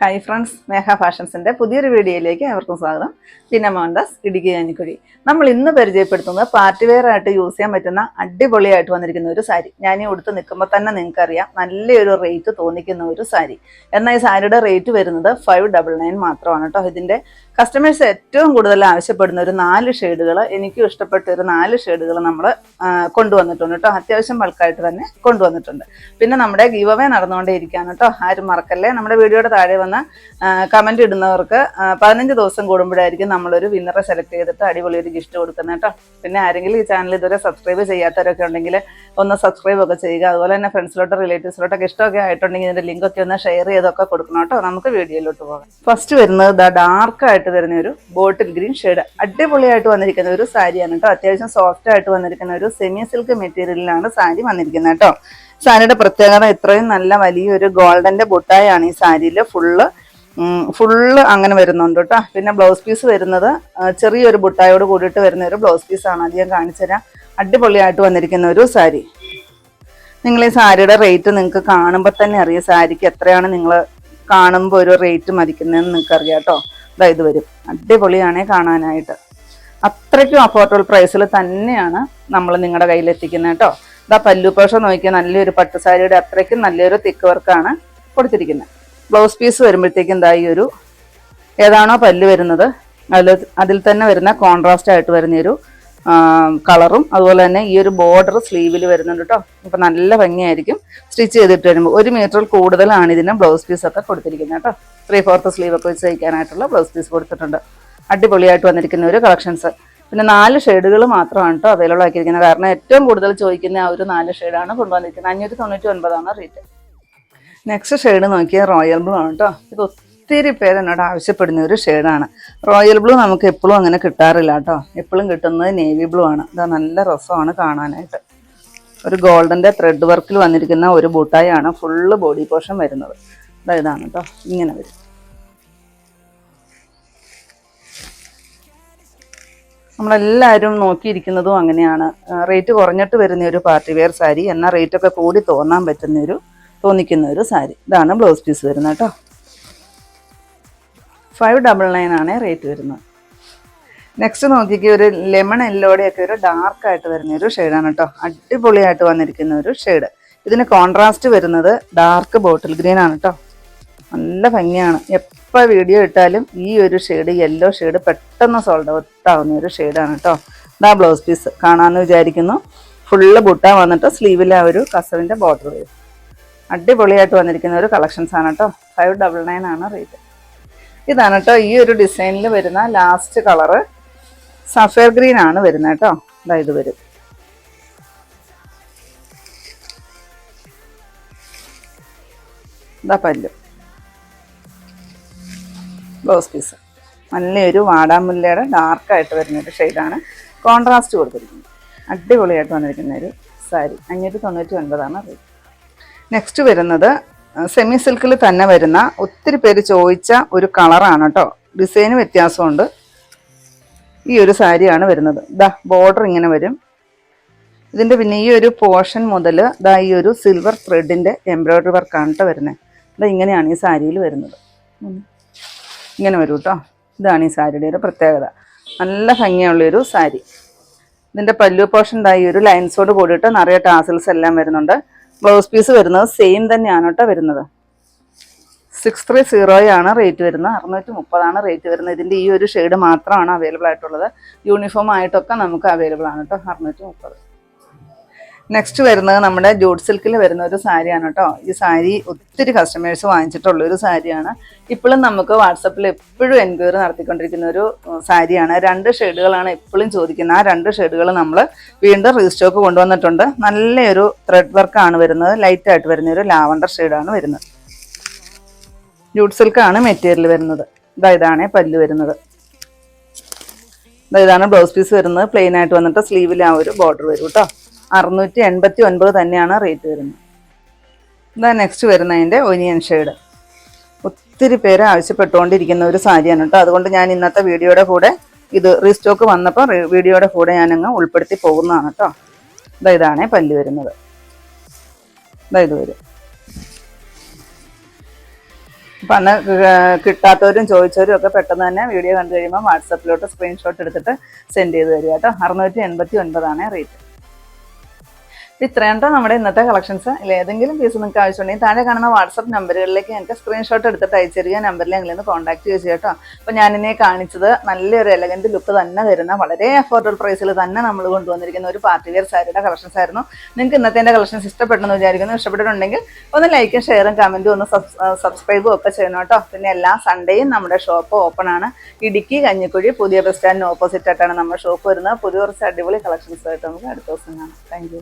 Hi friends മേഘ ഫാഷൻസിന്റെ പുതിയൊരു വീഡിയോയിലേക്ക് അവർക്കും സ്വാഗതം. പിന്നെ മോഹൻദാസ് ഇടുക്കി കഞ്ഞിക്കുഴി. നമ്മൾ ഇന്ന് പരിചയപ്പെടുത്തുന്നത് പാർട്ടി വെയർ ആയിട്ട് യൂസ് ചെയ്യാൻ പറ്റുന്ന അടിപൊളിയായിട്ട് വന്നിരിക്കുന്ന ഒരു സാരി. ഞാൻ ഈ ഉടുത്ത് നിൽക്കുമ്പോൾ തന്നെ നിങ്ങൾക്കറിയാം നല്ലൊരു റേറ്റ് തോന്നിക്കുന്ന ഒരു സാരി. എന്നാൽ ഈ സാരിയുടെ റേറ്റ് വരുന്നത് ഫൈവ് ഡബിൾ നയൻ മാത്രമാണ് കേട്ടോ ഇതിന്റെ കസ്റ്റമേഴ്സ് ഏറ്റവും കൂടുതൽ ആവശ്യപ്പെടുന്ന ഒരു നാല് ഷെയ്ഡുകൾ എനിക്കും ഇഷ്ടപ്പെട്ട ഒരു നാല് ഷെയ്ഡുകൾ നമ്മൾ കൊണ്ടുവന്നിട്ടുണ്ട് കേട്ടോ. അത്യാവശ്യം ബൾക്കായിട്ട് തന്നെ കൊണ്ടുവന്നിട്ടുണ്ട്. പിന്നെ നമ്മുടെ ഗീവ് അവേ നടന്നുകൊണ്ടേയിരിക്കുകയാണ് കേട്ടോ. ആരും മറക്കല്ലേ? നമ്മുടെ വീഡിയോയുടെ താഴെ വന്ന് കമന്റ് ഇടുന്നവർക്ക് പതിനഞ്ച് ദിവസം കൂടുമ്പോഴായിരിക്കും നമ്മളൊരു വിന്നറെ സെലക്ട് ചെയ്തിട്ട് അടിപൊളി ഒരു ഗിഫ്റ്റ് കൊടുക്കുന്നത് കേട്ടോ. പിന്നെ ആരെങ്കിലും ഈ ചാനൽ ഇതുവരെ സബ്സ്ക്രൈബ് ചെയ്യാത്തവരൊക്കെ ഉണ്ടെങ്കിൽ ഒന്ന് സബ്സ്ക്രൈബ് ഒക്കെ ചെയ്യുക. അതുപോലെ തന്നെ ഫ്രണ്ട്സിലോട്ടോ റിലേറ്റീവ്സിലോട്ടൊക്കെ ഇഷ്ടമൊക്കെ ആയിട്ടുണ്ടെങ്കിൽ ഇതിന്റെ ലിങ്കൊക്കെ ഒന്ന് ഷെയർ ചെയ്തൊക്കെ കൊടുക്കണം കേട്ടോ. നമുക്ക് വീഡിയോയിലോട്ട് പോകാം. ഫസ്റ്റ് വരുന്നത് ഡാർക്കായിട്ട് ഡാർക്ക് ആയിട്ട് തരുന്ന ഒരു ബോട്ടിൽ ഗ്രീൻ ഷെയ്ഡ്. അടിപൊളിയായിട്ട് വന്നിരിക്കുന്ന ഒരു സാരിയാണ് കേട്ടോ. അത്യാവശ്യം സോഫ്റ്റ് ആയിട്ട് വന്നിരിക്കുന്ന ഒരു സെമി സിൽക്ക് മെറ്റീരിയലിലാണ് സാരി വന്നിരിക്കുന്നത് കേട്ടോ. സാരിയുടെ പ്രത്യേകത ഇത്രയും നല്ല വലിയൊരു ഗോൾഡന്റെ ബുട്ടായാണ് ഈ സാരിയിൽ ഫുള്ള് ഫുള്ള് അങ്ങനെ വരുന്നുണ്ട് കേട്ടോ. പിന്നെ ബ്ലൗസ് പീസ് വരുന്നത് ചെറിയൊരു ബുട്ടായോട് കൂടിയിട്ട് വരുന്ന ഒരു ബ്ലൗസ് പീസാണ് അത് ഞാൻ കാണിച്ചു തരാം. അടിപൊളിയായിട്ട് വന്നിരിക്കുന്ന ഒരു സാരി. നിങ്ങൾ ഈ സാരിയുടെ റേറ്റ് നിങ്ങൾക്ക് കാണുമ്പോൾ തന്നെ അറിയാം സാരിക്ക് എത്രയാണ് നിങ്ങൾ കാണുമ്പോൾ ഒരു റേറ്റ് മതിക്കുന്നതെന്ന് നിങ്ങൾക്ക് അറിയാം കേട്ടോ. ഇതാ വരും. അടിപൊളിയാണേ കാണാനായിട്ട്. അത്രയ്ക്കും അഫോർഡബിൾ പ്രൈസിൽ തന്നെയാണ് നമ്മൾ നിങ്ങളുടെ കയ്യിൽ എത്തിക്കുന്നത് കേട്ടോ. ഇതാ പല്ലു പോഷ നോക്കിയാൽ നല്ലൊരു പട്ടുസാരിയുടെ അത്രയ്ക്കും നല്ലൊരു തിക്ക് വർക്കാണ് കൊടുത്തിരിക്കുന്നത് ബ്ലൗസ് പീസ് വരുമ്പോഴത്തേക്കും ഇതായി ഈ ഒരു ഏതാണോ പല്ല് വരുന്നത്. അതിൽ അതിൽ തന്നെ വരുന്ന കോൺട്രാസ്റ്റ് ആയിട്ട് വരുന്ന ഒരു കളറും അതുപോലെ തന്നെ ഈ ഒരു ബോർഡർ സ്ലീവിൽ വരുന്നുണ്ട് കേട്ടോ. ഇപ്പം നല്ല ഭംഗിയായിരിക്കും. സ്റ്റിച്ച് ചെയ്തിട്ട് വരുമ്പോൾ ഒരു മീറ്ററിൽ കൂടുതലാണ് ഇതിന് ബ്ലൗസ് പീസൊക്കെ കൊടുത്തിരിക്കുന്നത് കേട്ടോ. ത്രീ ഫോർത്ത് സ്ലീവ് ഒക്കെ വെച്ച് തയ്ക്കാനായിട്ടുള്ള ബ്ലൗസ് പീസ് കൊടുത്തിട്ടുണ്ട്. അടിപൊളിയായിട്ട് വന്നിരിക്കുന്ന ഒരു കളക്ഷൻസ് പിന്നെ നാല് ഷെയ്ഡുകൾ മാത്രമാണ് കേട്ടോ അവൈലബിൾ ആക്കിയിരിക്കുന്നത്. കാരണം ഏറ്റവും കൂടുതൽ ചോദിക്കുന്ന ആ ഒരു നാല് ഷെയ്ഡാണ് കൊണ്ടുവന്നിരിക്കുന്നത്. അഞ്ഞൂറ്റി തൊണ്ണൂറ്റി ഒൻപതാണ് റേറ്റ് നെക്സ്റ്റ് ഷെയ്ഡ് നോക്കിയാൽ റോയൽ ബ്ലൂ ആണ് കേട്ടോ ഇത് ഒത്തിരി പേര് എന്നോട് ആവശ്യപ്പെടുന്ന ഒരു ഷെയ്ഡാണ് റോയൽ ബ്ലൂ നമുക്ക് എപ്പോഴും അങ്ങനെ കിട്ടാറില്ല കേട്ടോ എപ്പോഴും കിട്ടുന്നത് നേവി ബ്ലൂ ആണ്. ഇതാ നല്ല രസമാണ് കാണാനായിട്ട്. ഒരു ഗോൾഡന്റെ ത്രെഡ് വർക്കിൽ വന്നിരിക്കുന്ന ഒരു ബൂട്ടായാണ് ഫുള്ള് ബോഡി പോർഷൻ വരുന്നത്. ഇതാണ് കേട്ടോ ഇങ്ങനെ വരും. നമ്മളെല്ലാവരും നോക്കിയിരിക്കുന്നതും അങ്ങനെയാണ്. റേറ്റ് കുറഞ്ഞിട്ട് വരുന്ന ഒരു പാർട്ടി വെയർ സാരി എന്നാൽ റേറ്റ് ഒക്കെ കൂടി തോന്നാൻ പറ്റുന്ന ഒരു തോന്നിക്കുന്ന ഒരു സാരി. ഇതാണ് ബ്ലൗസ് പീസ് വരുന്നത് കേട്ടോ ഫൈവ് ഡബിൾ നയൻ ആണ് റേറ്റ് വരുന്നത്. നെക്സ്റ്റ് നോക്കിക്ക് ഒരു ലെമൺ എല്ലോടെയൊക്കെ ഒരു ഡാർക്ക് ആയിട്ട് വരുന്ന ഒരു ഷെയ്ഡാണ് കേട്ടോ അടിപൊളിയായിട്ട് വന്നിരിക്കുന്ന ഒരു ഷെയ്ഡ് ഇതിന് കോൺട്രാസ്റ്റ് വരുന്നത് ഡാർക്ക് ബോട്ടിൽ ഗ്രീൻ ആണ് കേട്ടോ നല്ല ഭംഗിയാണ്. എപ്പോൾ വീഡിയോ ഇട്ടാലും ഈ ഒരു ഷെയ്ഡ് യെല്ലോ ഷെയ്ഡ് പെട്ടെന്ന് സോൾഡ് ഔട്ട് ആവുന്ന ഒരു ഷെയ്ഡാണ് കേട്ടോ ഇതാ ബ്ലൗസ് പീസ് കാണാമെന്ന് വിചാരിക്കുന്നു. ഫുള്ള് ബുട്ടാ വന്നിട്ട് സ്ലീവിൽ ആ ഒരു കസവിന്റെ ബോർഡർ വരും. അടിപൊളിയായിട്ട് വന്നിരിക്കുന്ന ഒരു കളക്ഷൻസ് ആണ് കേട്ടോ ഫൈവ് ഡബിൾ നയൻ ആണ് റേറ്റ് ഇതാണ് കേട്ടോ ഈ ഒരു ഡിസൈനിൽ വരുന്ന ലാസ്റ്റ് കളറ് സഫേർ ഗ്രീൻ ആണ് വരുന്നത് കേട്ടോ ഇതാ ഇത് വരും. ഇതാ പല്ലു. ബ്ലൗസ് പീസ് നല്ലൊരു വാടാമുല്ലയുടെ ഡാർക്കായിട്ട് വരുന്നൊരു ഷെയ്ഡാണ്. കോൺട്രാസ്റ്റ് കൊടുത്തിരിക്കുന്നത്. അടിപൊളിയായിട്ട് വന്നിരിക്കുന്ന ഒരു സാരി. അഞ്ഞൂറ്റി തൊണ്ണൂറ്റി ഒൻപതാണ് റേറ്റ്. നെക്സ്റ്റ് വരുന്നത് സെമി സിൽക്കിൽ തന്നെ വരുന്ന ഒത്തിരി പേര് ചോദിച്ച ഒരു കളറാണ് കേട്ടോ. ഡിസൈന് വ്യത്യാസമുണ്ട്. ഈ ഒരു സാരിയാണ് വരുന്നത്. ദാ ബോർഡർ ഇങ്ങനെ വരും. ഇതിന്റെ പിന്നെ ഈ ഒരു പോർഷൻ മുതൽ ദാ ഈ ഒരു സിൽവർ ത്രെഡിന്റെ എംബ്രോയ്ഡറി വർക്കാണ് കേട്ടോ വരുന്നത്. ദാ ഇങ്ങനെയാണ് ഈ സാരിയിൽ വരുന്നത്. ഇങ്ങനെ വരും കേട്ടോ ഇതാണ് ഈ സാരിയുടെ ഒരു പ്രത്യേകത. നല്ല ഭംഗിയുള്ളൊരു സാരി. ഇതിന്റെ പല്ലു പോർഷൻ ഈ ഒരു ലൈൻസോട് കൂടിയിട്ട് നിറയെ ടാസൽസ് എല്ലാം വരുന്നുണ്ട്. ബ്ലൗസ് പീസ് വരുന്നത് സെയിം തന്നെയാണ് കേട്ടോ വരുന്നത്. സിക്സ് ത്രീ സീറോയാണ് റേറ്റ് വരുന്നത്. അറുന്നൂറ്റി മുപ്പതാണ് റേറ്റ് വരുന്നത്. ഇതിന്റെ ഈ ഒരു ഷെയ്ഡ് മാത്രമാണ് അവൈലബിൾ ആയിട്ടുള്ളത്. യൂണിഫോം ആയിട്ടൊക്കെ നമുക്ക് അവൈലബിൾ ആണ് കേട്ടോ അറുന്നൂറ്റി മുപ്പത് നെക്സ്റ്റ് വരുന്നത് നമ്മുടെ ജൂട്ട് സിൽക്കിൽ വരുന്ന ഒരു സാരിയാണ് കേട്ടോ. ഈ സാരി ഒത്തിരി കസ്റ്റമേഴ്സ് വാങ്ങിച്ചിട്ടുള്ള ഒരു സാരിയാണ്. ഇപ്പോഴും നമുക്ക് വാട്സപ്പിൽ എപ്പോഴും എൻക്വയറി നടത്തിക്കൊണ്ടിരിക്കുന്ന ഒരു സാരിയാണ്. രണ്ട് ഷെയ്ഡുകളാണ് എപ്പോഴും ചോദിക്കുന്നത്. ആ രണ്ട് ഷെയ്ഡുകൾ നമ്മൾ വീണ്ടും റീസ്റ്റോക്ക് കൊണ്ടുവന്നിട്ടുണ്ട്. നല്ലൊരു ത്രെഡ് വർക്കാണ് വരുന്നത്. ലൈറ്റ് ആയിട്ട് വരുന്ന ഒരു ലാവണ്ടർ ഷെയ്ഡാണ് വരുന്നത്. ജൂട്ട് സിൽക്കാണ് മെറ്റീരിയൽ വരുന്നത്. ഇതാ ഇതാണ് പല്ല് വരുന്നത്. ഇതാ ഇതാണ് ബ്ലൗസ് പീസ് വരുന്നത്. പ്ലെയിൻ ആയിട്ട് വന്നിട്ട് സ്ലീവിൽ ആ ഒരു ബോർഡർ വരും കേട്ടോ. അറുന്നൂറ്റി എൺപത്തി ഒൻപത് തന്നെയാണ് റേറ്റ് വരുന്നത്. ഇതാ നെക്സ്റ്റ് വരുന്നതിന്റെ ഒനിയൻ ഷെയ്ഡ് ഒത്തിരി പേര് ആവശ്യപ്പെട്ടുകൊണ്ടിരിക്കുന്ന ഒരു സാരിയാണ് കേട്ടോ. അതുകൊണ്ട് ഞാൻ ഇന്നത്തെ വീഡിയോയുടെ കൂടെ ഇത് റീസ്റ്റോക്ക് വന്നപ്പോൾ വീഡിയോയുടെ കൂടെ ഞാനങ്ങ് ഉൾപ്പെടുത്തി പോകുന്നതാണ് കേട്ടോ. ഇതാ ഇതാണ് പല്ല് വരുന്നത്. ഇതാ ഇത് വരും. അപ്പം അന്ന് കിട്ടാത്തവരും ചോദിച്ചവരും ഒക്കെ പെട്ടെന്ന് തന്നെ വീഡിയോ കണ്ടു കഴിയുമ്പോൾ വാട്സപ്പിലോട്ട് സ്ക്രീൻഷോട്ട് എടുത്തിട്ട് സെൻഡ് ചെയ്ത് തരിക കേട്ടോ. അറുന്നൂറ്റി എൺപത്തി ഒൻപതാണ് റേറ്റ് ഇത്രയും നമ്മുടെ ഇന്നത്തെ കളക്ഷൻസ് അല്ലെ? ഏതെങ്കിലും പീസ് നിങ്ങൾക്ക് ആവശ്യമുണ്ടെങ്കിൽ താഴെ കാണുന്ന വാട്സപ്പ് നമ്പറുകളിലേക്ക് ഞങ്ങൾക്ക് സ്ക്രീൻഷോട്ട് എടുത്തിട്ട് അയച്ചിരിക്കുക നമ്പറിൽ ഞങ്ങളിൽ നിന്ന് കോൺടാക്ട് ചെയ്യുക കേട്ടോ. അപ്പോൾ ഞാനിനെ കാണിച്ചത് നല്ലൊരു എലഗന്റ് ലുക്ക് തന്നെ തരുന്ന വളരെ അഫോർഡബിൾ പ്രൈസിൽ തന്നെ നമ്മൾ കൊണ്ടുവന്നിരിക്കുന്ന ഒരു പാർട്ടി വെയർ സാരിയുടെ കളക്ഷൻസ് ആയിരുന്നു. നിങ്ങൾക്ക് ഇന്നത്തെ എന്റെ കളക്ഷൻസ് ഇഷ്ടപ്പെട്ടെന്ന് വിചാരിക്കുന്നു. ഇഷ്ടപ്പെട്ടിട്ടുണ്ടെങ്കിൽ ഒന്ന് ലൈക്കും ഷെയറും കമന്റും ഒന്ന് സബ്സ്ക്രൈബും ഒക്കെ ചെയ്യണം കേട്ടോ. പിന്നെ എല്ലാ സൺഡേയും നമ്മുടെ ഷോപ്പ് ഓപ്പൺ ആണ്. ഇടുക്കി കഞ്ഞിക്കുഴി പുതിയ ബസ് സ്റ്റാൻഡിന് ഓപ്പോസിറ്റ് ആയിട്ടാണ് നമ്മുടെ ഷോപ്പ് വരുന്നത്. പുതിയ കുറച്ച് അടിപൊളി കളക്ഷൻസ് ആയിട്ട് നമുക്ക് അടുത്ത ദിവസം കാണാം. താങ്ക്